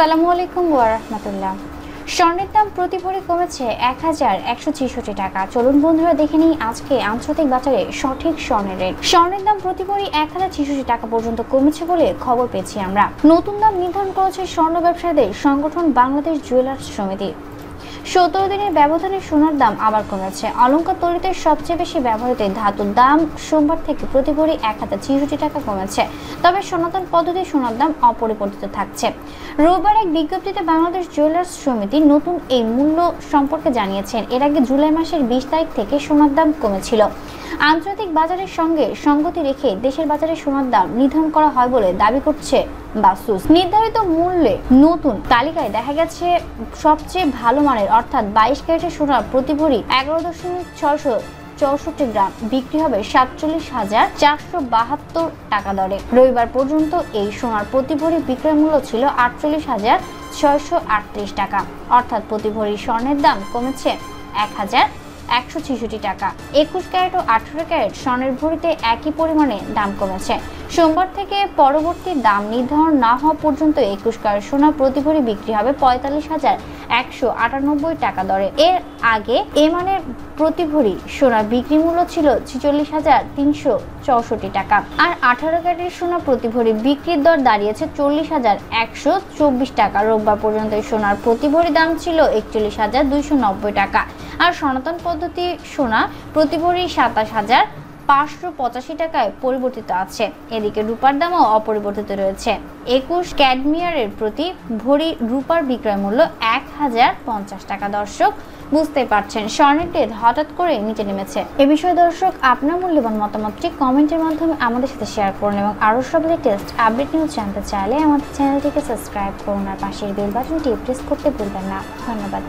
আসসালামু আলাইকুম ওয়ারহমতুল্লাহ স্বর্ণের দাম প্রতি ভরি কমেছে এক হাজার একশো ছেষট্টি টাকা। চলুন বন্ধুরা দেখে নিই আজকে আন্তর্জাতিক বাজারে সঠিক স্বর্ণের রেট। স্বর্ণের দাম প্রতি ভরি এক হাজার ছেষট্টি টাকা পর্যন্ত কমেছে বলে খবর পেয়েছি আমরা। নতুন দাম নির্ধারণ করেছে স্বর্ণ ব্যবসায়ীদের সংগঠন বাংলাদেশ জুয়েলার্স সমিতি। সতেরো দিনের ব্যবধানে সোনার দাম আবার কমেছে। অলঙ্কার তৈরিতে সবচেয়ে বেশি ব্যবহৃত ধাতুর দাম সোমবার থেকে প্রতি ভরি এক হাজার ছিষট্টি টাকা কমেছে। তবে সনাতন পদ্ধতি সোনার দাম অপরিবর্তিত থাকছে। রোববার এক বিজ্ঞপ্তিতে বাংলাদেশ জুয়েলার্স সমিতি নতুন এই মূল্য সম্পর্কে জানিয়েছেন। এর আগে জুলাই মাসের বিশ তারিখ থেকে সোনার দাম কমেছিল। আন্তর্জাতিক বাজারের সঙ্গে সঙ্গতি রেখে দেশের বাজারে সোনার দাম নির্ধারণ করা হয় বলে দাবি করছে বাসুস। নির্ধারিত মূল্যে নতুন তালিকায় দেখা গেছে সবচেয়ে ভালো মানের, অর্থাৎ বাইশ ক্যারেটের সোনার প্রতি ভরি এগারো দশমিক ছয়শো চৌষট্টি গ্রাম বিক্রি হবে সাতচল্লিশ হাজার চারশো বাহাত্তর টাকা দরে। রবিবার পর্যন্ত এই সোনার প্রতি ভরি বিক্রয় মূল্য ছিল আটচল্লিশ হাজার ছয়শো আটত্রিশ টাকা, অর্থাৎ প্রতি ভরি স্বর্ণের দাম কমেছে এক হাজার একশো ছেষট্টি টাকা। একুশ ক্যারেট ও আঠারো ক্যারেট স্বর্ণের ভরিতে একই পরিমাণে দাম কমেছে। সোমবার থেকে পরবর্তী দাম নির্ধারণ না হওয়া পর্যন্ত একুশ ক্যারেট সোনা প্রতি ভরি বিক্রি হবে পঁয়তাল্লিশ হাজার একশো আটানব্বই টাকা দরে। এর আগে এ মানের প্রতি ভরি সোনার বিক্রি মূল্য ছিল ছিচল্লিশ হাজার তিনশো চৌষট্টি টাকা। আর আঠারো ক্যারেটের সোনা প্রতি ভরি বিক্রির দর দাঁড়িয়েছে চল্লিশ হাজার একশো চব্বিশ টাকা। রোববার পর্যন্ত সোনার প্রতি ভরি দাম ছিল একচল্লিশ হাজার দুইশো নব্বই টাকা। আর সনাতন পদ্ধতি সোনা প্রতি ভরি সাতাশ হাজার পাঁচশো পঁচাশি টাকায় পরিবর্তিত আছে। এদিকে রূপার দামও অপরিবর্তিত রয়েছে। একুশ ক্যাডমিয়ারের প্রতি ভরি রূপার বিক্রয় মূল্য এক হাজার পঞ্চাশ টাকা। দর্শক বুঝতে পারছেন, স্বর্ণের টেদ হঠাৎ করে নিচে নেমেছে। এ বিষয়ে দর্শক, আপনার মূল্যবান মতামতটি কমেন্টের মাধ্যমে আমাদের সাথে শেয়ার করুন এবং আরও সব লেটেস্ট আপডেট নিউজ জানতে চাইলে আমাদের চ্যানেলটিকে সাবস্ক্রাইব করুন আর পাশের বেল বাটনটি প্রেস করতে ভুলবেন না। ধন্যবাদ।